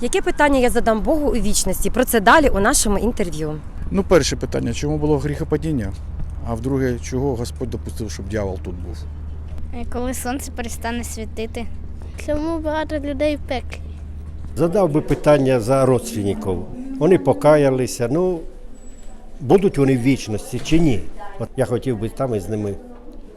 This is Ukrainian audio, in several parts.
Яке питання я задам Богу у вічності? Про це далі у нашому інтерв'ю. Ну, перше питання, чому було гріхопадіння? А вдруге, чого Господь допустив, щоб дьявол тут був? Е, Коли сонце перестане світити. Чому багато людей в пеклі? Задав би питання за родственників. Вони покаялися. Ну, будуть вони в вічності чи ні? От я хотів би там із ними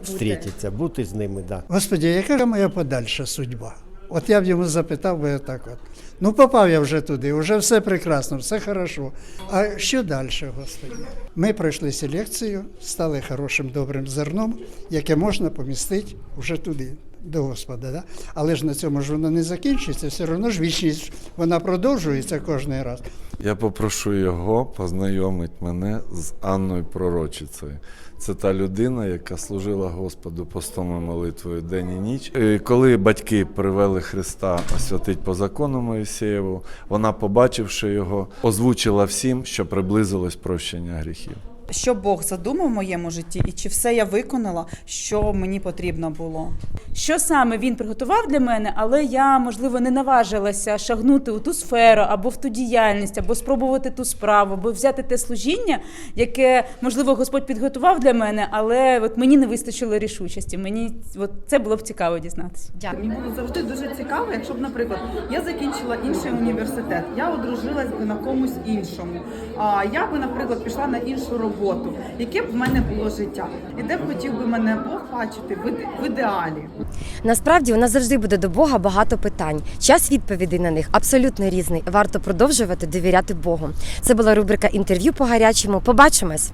зустрітися, бути з ними, так. Да. Господи, яка моя подальша судьба? От я б йому запитав би так от. Ну, попав я вже туди, вже все прекрасно, все хорошо. А що далі, Господи? Ми пройшли селекцію, стали хорошим добрим зерном, яке можна помістити вже туди, до Господа. Да? Але ж на цьому ж воно не закінчиться, все одно ж вічність вона продовжується кожен раз. Я попрошу його познайомити мене з Анною Пророчицею. Це та людина, яка служила Господу постом і молитвою день і ніч. І коли батьки привели Христа освятить по закону Моїсеєву, вона, побачивши його, озвучила всім, що приблизилось прощення гріхів. Що Бог задумав в моєму житті, і чи все я виконала, що мені потрібно було. Що саме він приготував для мене, але я, можливо, не наважилася шагнути у ту сферу або в ту діяльність, або спробувати ту справу, або взяти те служіння, яке, можливо, Господь підготував для мене, але от мені не вистачило рішучості. Мені от це було б цікаво дізнатися. Дякую. Мені було завжди дуже цікаво, якщо б, наприклад, я закінчила інший університет, я одружилась би на комусь іншому. А я би, наприклад, пішла на іншу роботу. Яке б в мене було життя? І де б хотів би мене Бог бачити в ідеалі? Насправді у нас завжди буде до Бога багато питань. Час відповідей на них абсолютно різний. Варто продовжувати довіряти Богу. Це була рубрика інтерв'ю по гарячому. Побачимось.